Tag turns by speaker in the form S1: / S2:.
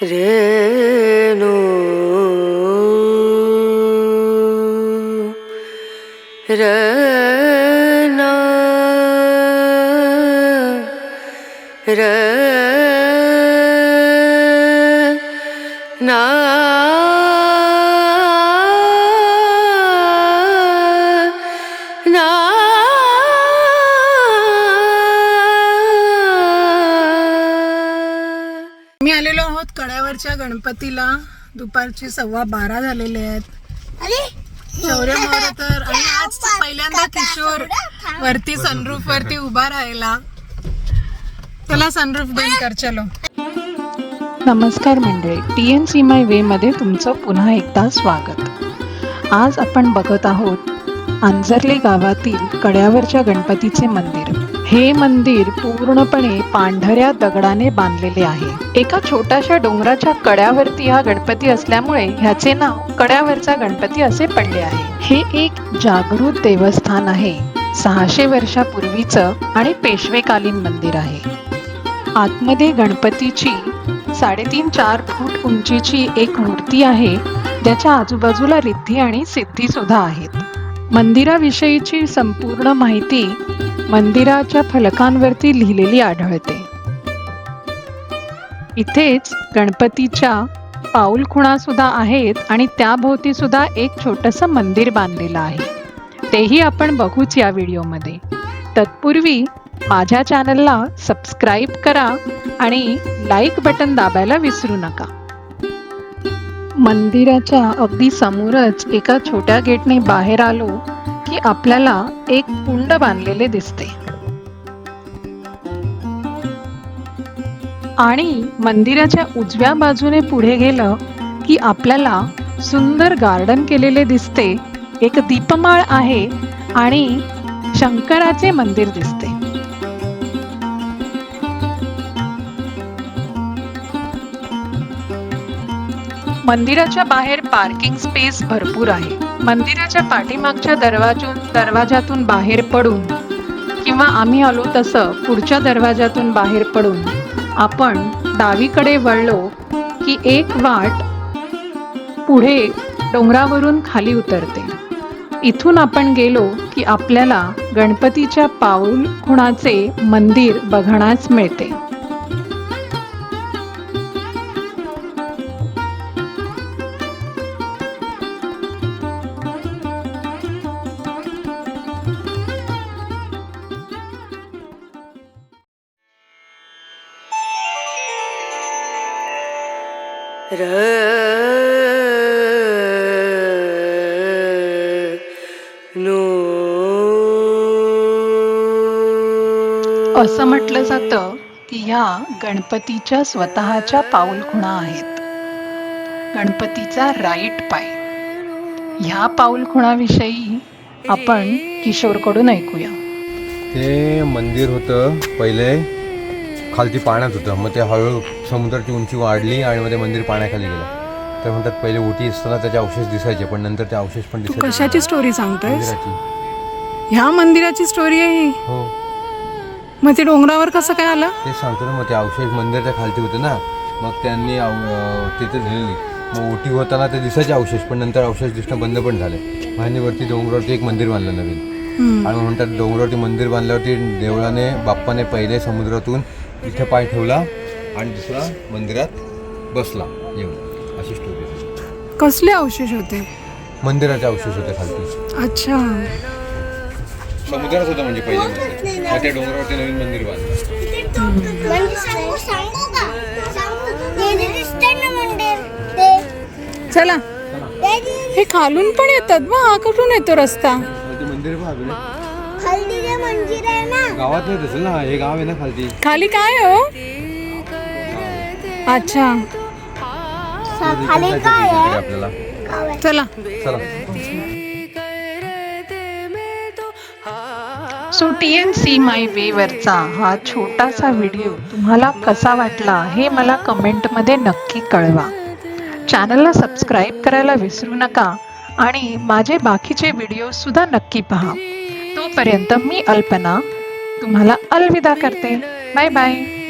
S1: രേണു. രന ര നാ
S2: मी आलेलो आहोत कड्यावरच्या गणपतीला. दुपारचे सव्वा बारा झालेले आहेत. शौर्य मोरे तर आणि आज पहिल्यांदा किशोर वरती सनरूफ वरती उभा राहिला. चला सनरूफ बंद कर चलो.
S3: नमस्कार मंडळी. टी एन सी माय वेमध्ये तुमचं पुन्हा एकदा स्वागत. आज आपण बघत आहोत आंजर्ले गावातील कड्यावरच्या गणपतीचे मंदिर. हे मंदिर पूर्णपणे पांढऱ्या दगडाने बांधलेले आहे. एका छोट्याशा डोंगराच्या कड्यावरती हा गणपती असल्यामुळे ह्याचे नाव कड्यावरचा गणपती असे पडले आहे. हे एक जागृत देवस्थान आहे. सहाशे वर्षापूर्वीचं आणि पेशवेकालीन मंदिर आहे. आतमध्ये गणपतीची साडेतीन चार फूट उंचीची एक मूर्ती आहे. ज्याच्या आजूबाजूला रिद्धी आणि सिद्धी सुद्धा आहेत. मंदिराविषयीची संपूर्ण माहिती मंदिराच्या फलकांवरती लिहिलेली आढळते. इथेच गणपतीच्या पाऊलखुणा सुद्धा आहेत आणि त्याभोवती सुद्धा एक छोटंसं मंदिर बांधलेलं आहे. तेही आपण बघूच या व्हिडिओमध्ये. तत्पूर्वी माझ्या चॅनलला सबस्क्राईब करा आणि लाईक बटन दाबायला विसरू नका. मंदिराच्या अगदी समोरच एका छोट्या गेटने बाहेर आलो की आपल्याला एक कुंड बांधलेले दिसते. आणि मंदिराच्या उजव्या बाजूने पुढे गेलं की आपल्याला सुंदर गार्डन केलेले दिसते. एक दीपमाळ आहे आणि शंकराचे मंदिर दिसते. मंदिराच्या बाहेर पार्किंग स्पेस भरपूर आहे. मंदिराच्या पाठीमागच्या दरवाजून दरवाजातून बाहेर पडून किंवा आम्ही आलो तसं पुढच्या दरवाजातून बाहेर पडून आपण डावीकडे वळलो की एक वाट पुढे डोंगरावरून खाली उतरते. इथून आपण गेलो की आपल्याला गणपतीच्या पाऊल खुणाचे मंदिर बघण्यास मिळते.
S1: नो
S3: असं म्हटलं जातं की ह्या गणपतीच्या स्वतःच्या पाऊलखुणा आहेत. गणपतीचा राईट पाय. ह्या पाऊलखुणाविषयी आपण किशोरकडून ऐकूया.
S4: ते मंदिर होतं पहिले. खालती पाण्यात होतं. मग ते हळूहळू समुद्राची उंची वाढली आणि मग ते मंदिर पाण्याखाली गेलं. तर म्हणतात पहिले ओटी असताना त्याचे अवशेष दिसायचे पण नंतर ते अवशेष पण
S2: तू
S4: दिसायचे.
S2: कशाची स्टोरी
S4: मंदिराची.
S2: ह्या मंदिराची स्टोरी आहे ही.
S4: हो.
S2: मग ते डोंगरावर कसं काय आलं?
S4: तेच सांगतो ना मग ते अवशेष मंदिराच्या खालती होते ना. मग त्यांनी अव- अं, तिथे लिहिली मग ओटी होताना ते दिसायचे अवशेष पण नंतर अवशेष दिसणं बंद पण झाले. आणि वरती डोंगरावरती एक मंदिर बांधलं नवीन.
S2: हम्म.
S4: आणि म्हणतात डोंगरावरती मंदिर बांधल्यावरती देवळाने बाप्पाने पहिले समुद्रातून इथे पाय ठेवला आणि दुसरा मंदिरात बसला येऊन. अशी स्टोरी आहे.
S2: कसले अवशेष होते?
S4: मंदिराचे अवशेष होते खालती.
S2: अच्छा.
S4: समुद्रात होतं म्हणजे पहिले मंदिर. मग त्या डोंगरावरती नवीन मंदिर बांधलं.
S5: सांगू सांगू का सांगू ते जे दिसतंय ना मंदिर ते
S2: चला.
S5: ते
S2: हे खालून पण येतात बा हा कुठून येतो रस्ता?
S4: ते मंदिर
S5: मंदिर आहे ना?
S4: गावात नाही असेल ना हे गाव आहे ना खालती.
S2: खाली काय आहे हो? अच्छा.
S5: सा- खाली काय आहे?
S4: आपल्याला.
S2: चला.
S4: चला.
S3: So T N C my वेवरचा हा छोटासा व्हिडिओ तुम्हाला कसा वाटला हे मला कमेंटमध्ये नक्की कळवा. चॅनलला सबस्क्राईब करायला विसरू नका आणि माझे बाकीचे व्हिडिओसुद्धा नक्की पहा. तोपर्यंत मी अल्पना तुम्हाला अलविदा करते. Bye bye.